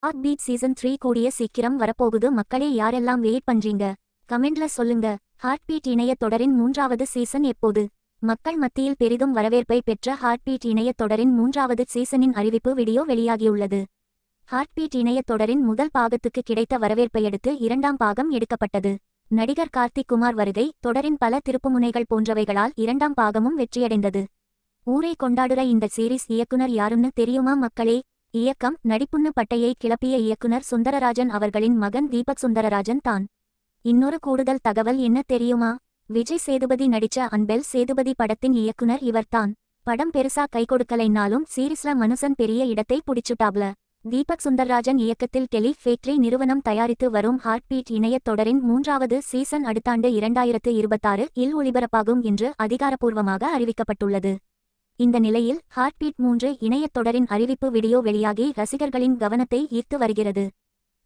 Heart beat season three கூடிய சீக்கிரம் வரப்போகுது. மக்களே யாரெல்லாம் வெயிட் பண்றீங்க? கமெண்ட்ல சொல்லுங்க. ஹார்ட் பீட் இணைய தொடரின் மூன்றாவது சீசன் எப்போது? மக்கள் மத்தியில் பெரிதும் வரவேற்பை பெற்ற ஹார்ட் பீட் இணைய தொடரின் மூன்றாவது சீசனின் அறிவிப்பு வீடியோ வெளியாகியுள்ளது. ஹார்ட் பீட் இணைய தொடரின் முதல் பாகத்துக்கு கிடைத்த வரவேற்பையடுத்து இரண்டாம் பாகம் எடுக்கப்பட்டது. நடிகர் கார்த்திக் குமார் வருகை தொடரின் பல திருப்புமுனைகள் போன்றவைகளால் இரண்டாம் பாகமும் வெற்றியடைந்தது. ஊரை கொண்டாடுற இந்த சீரிஸ் இயக்குனர் யாருன்னு தெரியுமா மக்களே? இயக்கம் நடிப்புண்ணு பட்டையை கிளப்பிய இயக்குனர் சுந்தரராஜன் அவர்களின் மகன் தீபக் சுந்தரராஜன் தான். இன்னொரு கூடுதல் தகவல் என்ன தெரியுமா? விஜய் சேதுபதி நடிச்ச அன்பெல் சேதுபதி படத்தின் இயக்குனர் இவர்தான் படம் பெருசா கை கொடுக்கலைனாலும் சீரிஸ்ல மனுஷன் பெரிய இடத்தை புடிச்சுட்டாப்ல. தீபக் சுந்தர்ராஜன் இயக்கத்தில் டெலி ஃபேக்ட்ரி நிறுவனம் தயாரித்து வரும் ஹார்ட்பீட் இணையத் தொடரின் மூன்றாவது சீசன் அடுத்தாண்டு இரண்டாயிரத்து இருபத்தாறு இல் ஒளிபரப்பாகும் என்று அதிகாரப்பூர்வமாக அறிவிக்கப்பட்டுள்ளது. இந்த நிலையில் ஹார்ட்பீட் மூன்று இணையத் தொடரின் அறிவிப்பு வீடியோ வெளியாகி ரசிகர்களின் கவனத்தை ஈர்த்து வருகிறது.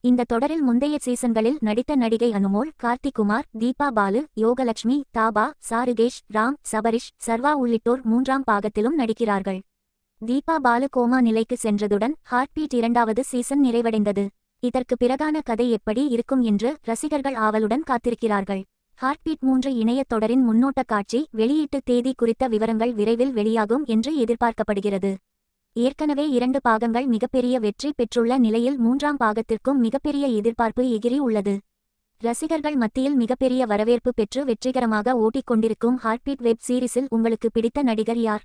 இந்த தொடரில் முந்தைய சீசன்களில் நடித்த நடிகை அனுமோல் கார்த்திகுமார் தீபா பாலு யோகலட்சுமி தாபா சாருகேஷ் ராம் சபரிஷ் சர்வா உள்ளிட்டோர் மூன்றாம் பாகத்திலும் நடிக்கிறார்கள். தீபா பாலு கோமா நிலைக்கு சென்றதுடன் ஹார்ட்பீட் இரண்டாவது சீசன் நிறைவடைந்தது. இதற்கு பிறகான கதை எப்படி இருக்கும் என்று ரசிகர்கள் ஆவலுடன் காத்திருக்கிறார்கள். ஹார்ட்பீட் மூன்று இணையத் தொடரின் முன்னோட்ட காட்சி வெளியீட்டு தேதி குறித்த விவரங்கள் விரைவில் வெளியாகும் என்று எதிர்பார்க்கப்படுகிறது. ஏற்கனவே இரண்டு பாகங்கள் மிகப்பெரிய வெற்றி பெற்றுள்ள நிலையில் மூன்றாம் பாகத்திற்கும் மிகப்பெரிய எதிர்பார்ப்பு எகிரி உள்ளது. ரசிகர்கள் மத்தியில் மிகப்பெரிய வரவேற்பு பெற்று வெற்றிகரமாக ஓட்டிக்கொண்டிருக்கும் ஹார்ட்பீட் வெப் சீரிஸில் உங்களுக்கு பிடித்த நடிகர் யார்?